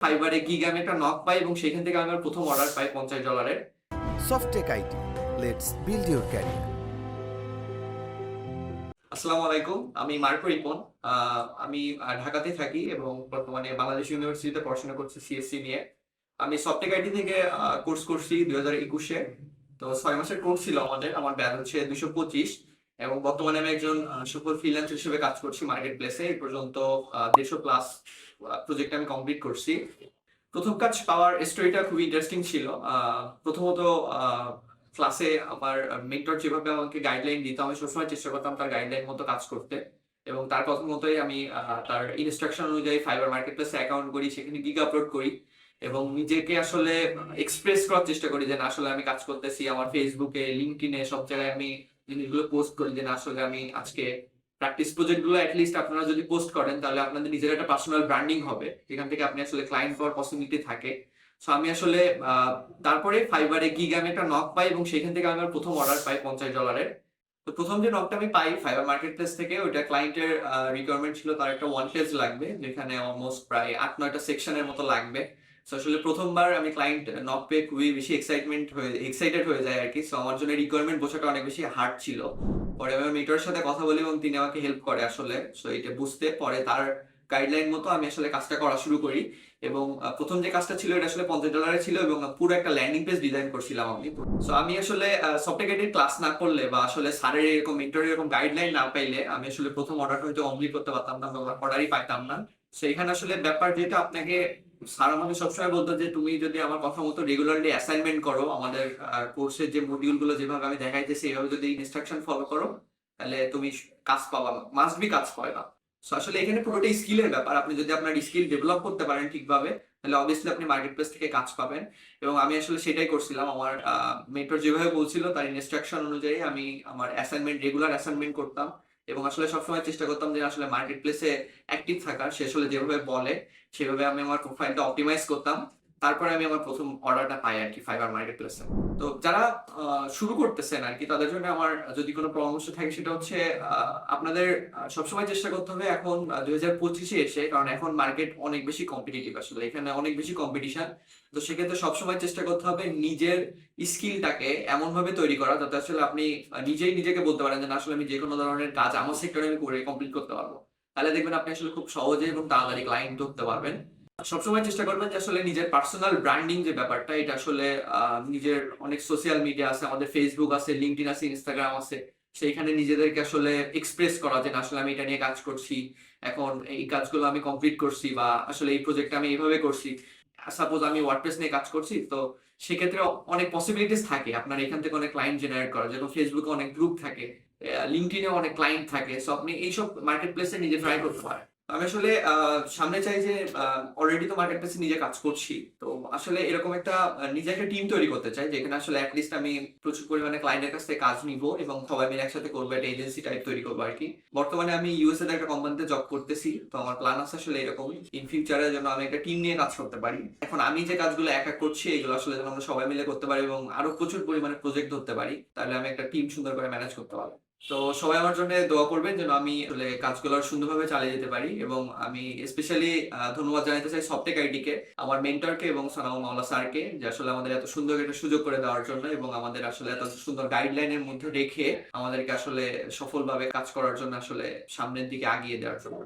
ফাইবারে গিগ আমি একটা নক পাই এবং সেখান থেকে আমি আমার প্রথম অর্ডার পাই পঞ্চাশ ডলারের Softech IT. Let's build your career. আসসালামু আলাইকুম আমি মার্কো রিপন আমি ঢাকাতে থাকি এবং বর্তমানে বাংলাদেশ ইউনিভার্সিটিতে পড়াশোনা করছি সিএসসি নিয়ে আমি সফটেক আইটি থেকে কোর্স করছি দুই হাজার একুশে তো ছয় মাসের কোর্স ছিল আমাদের আমার ব্যাচ হচ্ছে দুশো পঁচিশ এবং বর্তমানে আমি একজন আহ, সফল ফ্রিল্যান্স হিসেবে কাজ করছি মার্কেট প্লেসে এই পর্যন্ত দেড়শো প্লাস প্রজেক্ট আমি কমপ্লিট করছি। প্রথম কাজ পাওয়ার স্টোরিটা খুবই ইন্টারেস্টিং ছিল। প্রথমত ক্লাসে আমার মেন্টর যেভাবে আমাকে গাইডলাইন দিত আমি সবসময় চেষ্টা করতাম তার গাইডলাইন মতো কাজ করতে। এবং তার কথা মতোই আমি তার ইনস্ট্রাকশন অনুযায়ী ফাইবার মার্কেট প্লেসে অ্যাকাউন্ট করি সেখানে গিগ আপলোড করি। এবং নিজেকে আসলে এক্সপ্রেস করার চেষ্টা করি যে না আসলে আমি কাজ করতেছি। আমার ফেসবুকে লিঙ্কডিনে সব জায়গায় আমি জিনিসগুলো পোস্ট করি যে আসলে আমি আজকে প্র্যাকটিস প্রজেক্টগুলো অ্যাটলিস্ট আপনারা যদি পোস্ট করেন, তাহলে আপনাদের নিজের একটা পার্সোনাল ব্র্যান্ডিং হবে। যেখান থেকে আপনি আসলে ক্লায়েন্ট পাওয়ার পসিবিলিটি থাকে। সো আমি আসলে তারপরে ফাইবারে গিগ আমি একটা নক পাই এবং সেখান থেকে আমি আমার প্রথম অর্ডার পাই পঞ্চাশ ডলারের তো প্রথম যে নকটা আমি পাই ফাইবার মার্কেট প্লেস থেকে, ওইটা ক্লায়েন্টের রিকোয়ারমেন্ট ছিল তার একটা ওয়ান পেজ লাগবে, যেখানে অলমোস্ট প্রায় আট নয়টা সেকশনের মতো লাগবে। সো আসলে প্রথমবার আমি ক্লায়েন্ট নক পেয়ে খুবই বেশি এক্সাইটমেন্ট হয়ে এক্সাইটেড হয়ে যায় আর কি সো আমার জন্য রিকোয়ারমেন্ট বোঝাটা অনেক বেশি হার্ড ছিল। পরে আমি মিটারের সাথে কথা বলি এবং তিনি আমাকে হেল্প করে আসলে। সো এটা বুঝতে পরে তার গাইডলাইন মতো আমি আসলে কাজটা করা শুরু করি। এবং প্রথম যে কাজটা ছিল এটা আসলে পঞ্চাশ ডলারে ছিল এবং পুরো একটা ল্যান্ডিং পেজ ডিজাইন করছিলাম আমি। সো আমি আসলে সফটওয়্যার ক্লাস না করলে বা আসলে স্যারের এরকম মেন্টরের এরকম গাইডলাইন না পাইলে আমি আসলে প্রথম অর্ডারটা হয়তো কমপ্লিট করতে পারতাম না বা অর্ডারই পাইতাম না। সো এখানে আসলে ব্যাপার যেহেতু আপনাকে স্যার আমাকে সবসময় বলতো যে, তুমি যদি আমার কথা মতো রেগুলারলি অ্যাসাইনমেন্ট করো, আমাদের কোর্সের যে মডিউলগুলো যেভাবে আমি দেখাইতেছি এইভাবে যদি ইনস্ট্রাকশন ফলো করো, তাহলে তুমি কাজ পাবা মাস্ট বি কাজ পাবা সো আসলে এখানে পুরোটাই স্কিলের ব্যাপার। আপনি যদি আপনার স্কিল ডেভেলপ করতে পারেন ঠিকভাবে, তাহলে অবভিয়াসলি আপনি মার্কেট প্লেস থেকে কাজ পাবেন। এবং আমি আসলে সেটাই করছিলাম। আমার মেন্টর যেভাবে বলছিল, তার ইনস্ট্রাকশন অনুযায়ী আমি আমার অ্যাসাইনমেন্ট রেগুলার অ্যাসাইনমেন্ট করতাম। এবং আসলে সবসময় চেষ্টা করতাম যে আসলে মার্কেট প্লেসে অ্যাক্টিভ থাকার। সে আসলে যেভাবে বলে, সেভাবে আমি আমার প্রোফাইলটা অপটিমাইজ করতাম। তারপরে আমি আমার প্রথম অর্ডারটা পাই আর কি ফাইবার মার্কেট প্লেসে তো যারা শুরু করতেছেন আর কি, তাদের জন্য আমার যদি কোনো পরামর্শ থাকে, সেটা হচ্ছে আপনাদের সবসময় চেষ্টা করতে হবে এখন দুই হাজার পঁচিশে এসে, কারণ এখন মার্কেট অনেক বেশি কম্পিটিটিভ আসলে, এখানে অনেক বেশি কম্পিটিশন তো সেক্ষেত্রে সবসময় চেষ্টা করতে হবে নিজের স্কিলটাকে এমন ভাবে তৈরি করা, যাতে আসলে আপনি নিজেই নিজেকে বলতে পারেন যে, না, আসলে আমি যে কোনো ধরনের কাজ আমার সেক্টরে আমি করে কমপ্লিট করতে পারব। তাহলে দেখবেন আপনি আসলে খুব সহজে এবং তাড়াতাড়ি ক্লায়েন্ট ধরতে পারবেন। সবসময় চেষ্টা করবেন যে আসলে নিজের পার্সোনাল ব্র্যান্ডিং যে ব্যাপারটা, এটা আসলে নিজের অনেক সোশ্যাল মিডিয়া আছে, আমাদের ফেসবুক আছে লিঙ্কডিন আছে ইনস্টাগ্রাম আছে, সেইখানে নিজেদেরকে আসলে এক্সপ্রেস করা যে আসলে আমি এটা নিয়ে কাজ করছি, এখন এই কাজগুলো আমি কমপ্লিট করছি বা আসলে এই প্রজেক্টটা আমি এইভাবে করছি। সাপোজ আমি ওয়ার্ডপ্রেস নিয়ে কাজ করছি, তো সেক্ষেত্রে অনেক পসিবিলিটিস থাকে। আপনার এখান থেকে অনেক ক্লায়েন্ট জেনারেট করা যেমন ফেসবুকে অনেক গ্রুপ থাকে লিঙ্কডিনে অনেক ক্লায়েন্ট থাকে সো আপনি এইসব মার্কেট প্লেসে নিজে ট্রাই করতে পারেন। আমি আসলে সামনে চাই যে অলরেডি তো মার্কেট প্লেসে নিজে কাজ করছি। তো আসলে এরকম একটা নিজে একটা টিম তৈরি করতে চাই, যেখানে আসলে অ্যাটলিস্ট আমি প্রচুর পরিমাণে ক্লায়েন্টের কাছ থেকে কাজ নিব এবং সবাই মিলে একসাথে করব একটা এজেন্সি টাইপ তৈরি করব আর কি বর্তমানে আমি ইউএসএ একটা কোম্পানিতে জব করতেছি, তো আমার প্ল্যান আছে আসলে এরকম ইন ফিউচারের জন্য আমি একটা টিম নিয়ে কাজ করতে পারি। এখন আমি যে কাজগুলো একা করছি এগুলো আসলে যেন আমরা সবাই মিলে করতে পারি এবং আরও প্রচুর পরিমাণে প্রজেক্ট ধরতে পারি, তাহলে আমি একটা টিম সুন্দর করে ম্যানেজ করতে পারব। তো সবাই আমার জন্য দোয়া করবেন যেন আমি আসলে কাজগুলো সুন্দরভাবে চালিয়ে যেতে পারি এবং আমি স্পেশালি ধন্যবাদ জানাতে চাই সবটেক আইডিকে, আমার মেন্টরকে এবং সানাউ মাওলা স্যারকে যে আসলে আমাদের এত সুন্দর একটা সুযোগ করে দেওয়ার জন্য এবং আমাদের আসলে এত সুন্দর গাইডলাইনের মধ্যে রেখে আমাদেরকে আসলে সফলভাবে কাজ করার জন্য আসলে সামনের দিকে আগিয়ে দেওয়ার জন্য।